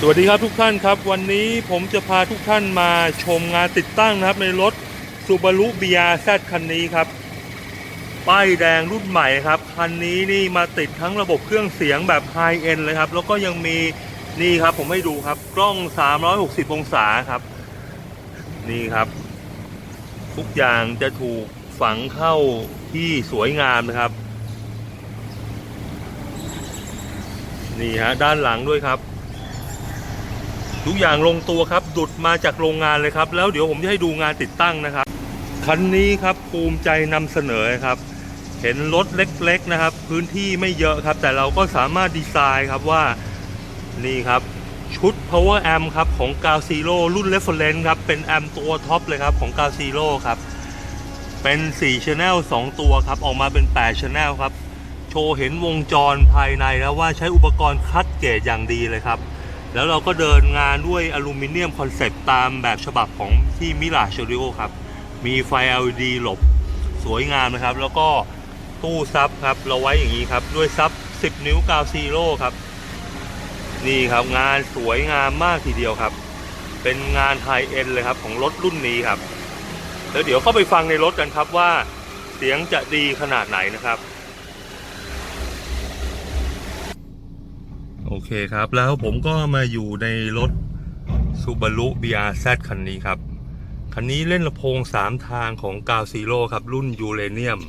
สวัสดีครับทุกท่านครับ วันนี้ผมจะพาทุกท่านมาชมงานติดตั้งนะครับในรถ Subaru BRZ คันนี้ครับ ป้ายแดงรุ่นใหม่ครับ คันนี้นี่มาติดทั้งระบบเครื่องเสียงแบบไฮเอ็นเลยครับ แล้วก็ยังมีนี่ครับผมให้ดูครับกล้อง 360 องศาครับ นี่ครับ ทุกอย่างจะถูกฝังเข้าที่สวยงามนะครับ นี่ฮะด้านหลังด้วยครับ ทุกอย่างลงตัวครับ ดุดมาจากโรงงานเลยครับ แล้วเดี๋ยวผมจะให้ดูงานติดตั้งนะครับ คันนี้ครับภูมิใจนำเสนอครับ เห็นรถเล็กๆนะครับ พื้นที่ไม่เยอะครับ แต่เราก็สามารถดีไซน์ครับว่านี่ครับชุด power amp ครับของ g a l Zero รุ่น reference ครับ เป็นแอมตัวท็อปเลยครับของ g a l Zero ครับเป็น4 Channel 2 ตัวครับ ออกมาเป็น8 Channel ครับ โชว์เห็นวงจรภายในแล้วว่าใช้อุปกรณ์คัดเกรดอย่างดีเลยครับ แล้วเราก็เดินงานด้วยอลูมิเนียมคอนเซ็ปต์ตามแบบฉบับของที่มิลาชริโอครับ มีไฟ LED หลบสวยงามนะครับ แล้วก็ตู้ซับครับ เราไว้อย่างนี้ครับ ด้วยซับ 10 นิ้วกาวซีโร่ครับ นี่ครับงานสวยงามมากทีเดียวครับ เป็นงานไฮเอ็นเลยครับ ของรถรุ่นนี้ครับ แล้วเดี๋ยวเข้าไปฟังในรถกันครับว่าเสียงจะดีขนาดไหนนะครับ โอเคครับ แล้วผมก็มาอยู่ในรถ Subaru BRZ คันนี้ครับ คันนี้เล่นลำโพง 3 ทางของกาวซีโร่ครับ รุ่นยูเรเนียม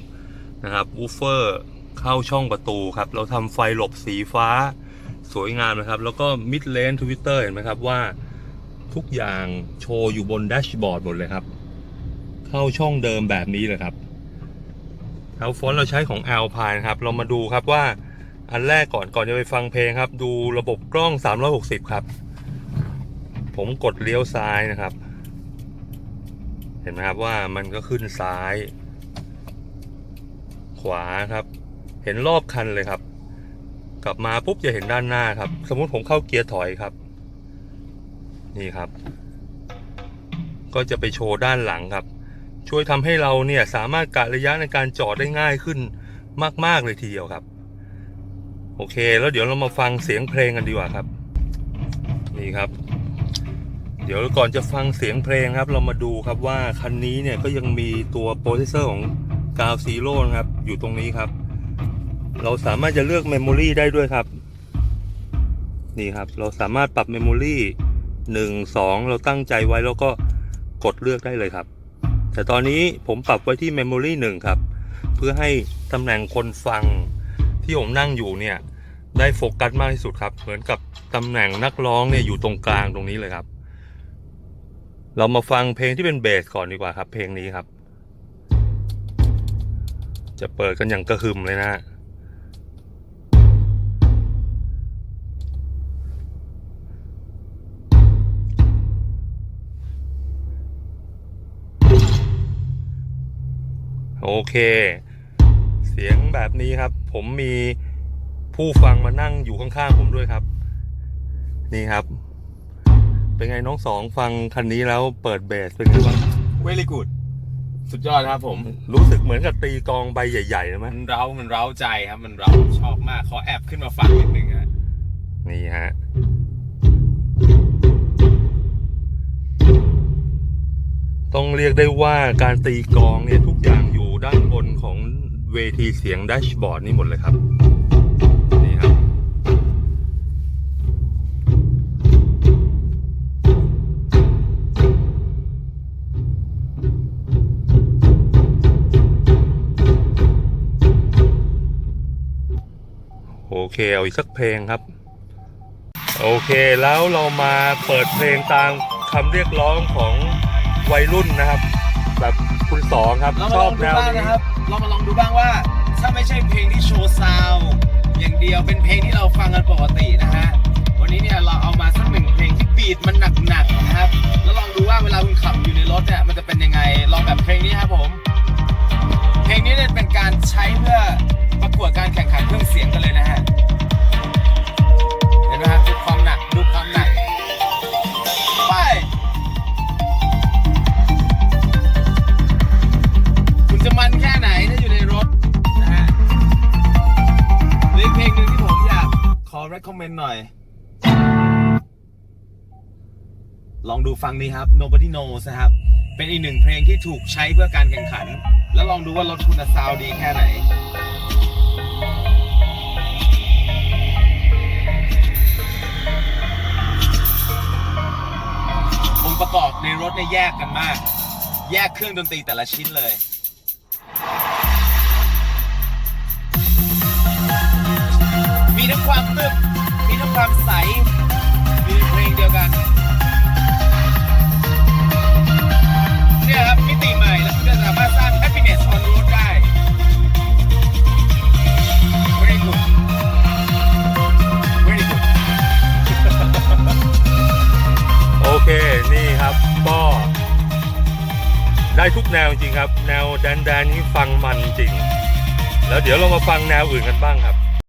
นะครับวูฟเฟอร์เข้าช่องประตูครับ เราทำไฟหลบสีฟ้าสวยงามนะครับ แล้วก็มิดเลนทวิตเตอร์เห็นไหมครับว่าทุกอย่างโชว์อยู่บนแดชบอร์ดหมดเลยครับ เข้าช่องเดิมแบบนี้เลยครับแล้วฟอนต์เราใช้ของ Alpine ครับ เรามาดูครับว่า อันแรกก่อนก่อนจะไปฟังเพลงครับ ดูระบบกล้อง 360 ครับ ผมกดเลี้ยวซ้ายนะครับ เห็นไหมครับว่ามันก็ขึ้นซ้าย ขวาครับ เห็นรอบคันเลยครับ กลับมาปุ๊บจะเห็นด้านหน้าครับ สมมติผมเข้าเกียร์ถอยครับ นี่ครับ ก็จะไปโชว์ด้านหลังครับ ช่วยทำให้เราเนี่ยสามารถกะระยะในการจอดได้ง่ายขึ้นมาก ๆ เลยทีเดียวครับ โอเค แล้วเดี๋ยวเรามาฟังเสียงเพลงกันดีกว่าครับ นี่ครับ เดี๋ยวก่อนจะฟังเสียงเพลงครับ เรามาดูครับว่าคันนี้เนี่ยก็ยังมีตัวโปรเซสเซอร์ของกาวซีโร่นะครับ อยู่ตรงนี้ครับ เราสามารถจะเลือกเมมโมรีได้ด้วยครับ นี่ครับ เราสามารถปรับเมมโมรีหนึ่งสองเราตั้งใจไว้แล้วก็กดเลือกได้เลยครับ แต่ตอนนี้ผมปรับไว้ที่เมมโมรีหนึ่งครับ เพื่อให้ตำแหน่งคนฟัง ที่ผมนั่งอยู่เนี่ยได้โฟกัสมากที่สุดครับ เหมือนกับตำแหน่งนักร้องเนี่ยอยู่ตรงกลางตรงนี้เลยครับ เรามาฟังเพลงที่เป็นเบสก่อนดีกว่าครับ เพลงนี้ครับ จะเปิดกันอย่างกระหึ่มเลยนะฮะโอเค เสียงแบบนี้ครับ ผมมีผู้ฟังมานั่งอยู่ข้างๆผมด้วยครับ นี่ครับ เป็นไงน้องสองฟังคันนี้แล้วเปิดเบสเป็นไงบ้างเวลี่กูดสุดยอดครับผม รู้สึกเหมือนกับตีกลองใบใหญ่ๆนะมั้มัยนเร้ามันเร้าใจครับ มันเร้าชอบมากขอแอบขึ้นมาฟังนิดหนึ่งฮะนี่ฮะต้องเรียกได้ว่าการตีกลองเนี่ยทุกอย่างอยู่ด้านบนของ เวทีเสียงแดชบอร์ดนี่หมดเลยครับ นี่ครับ โอเคเอาอีกสักเพลงครับ โอเคแล้วเรามาเปิดเพลงตามคำเรียกร้องของวัยรุ่นนะครับ แบบ คุณสองครับเราชมาลออบงดูแนวบ้างนี้นะครับ เรามาลองดูบ้างว่า ถ้าไม่ใช่เพลงที่โชว์ซาวด์อย่างเดียวเป็นเพลงที่เราฟังกันปกตินะฮะ วันนี้เนี่ยเราเอามาสักหนึ่งเพลงที่บีทมันหนักๆนะครับ แล้วลองดูว่าเวลาคุณขับอยู่ในรถเนี่ยมันจะเป็นยังไง ลองแบบเพลงนี้ครับผม เพลงนี้เนี่ยเป็นิดหน่อย ลองดูฟังนี้ครับ Nobody Knows นะครับ เป็นอีกหนึ่งเพลงที่ถูกใช้เพื่อการแข่งขัน แล้วลองดูว่ารถคุณซาวดีแค่ไหนองค์ประกอบในรถเนี่ยแยกกันมาก แยกเครื่องดนตรีแต่ละชิ้นเลยมีทั้งความตึบ ความใสมีในเพลงเดียวกันเนี่ยครับมิติใหม่แล้วคุณจะสามารถสร้าง happiness on road ได้ very good very good โอเค นี่ครับก็ได้ทุกแนวจริงครับ แนวแดนแดนนี้ฟังมันจริง แล้วเดี๋ยวเรามาฟังแนวอื่นกันบ้างครับ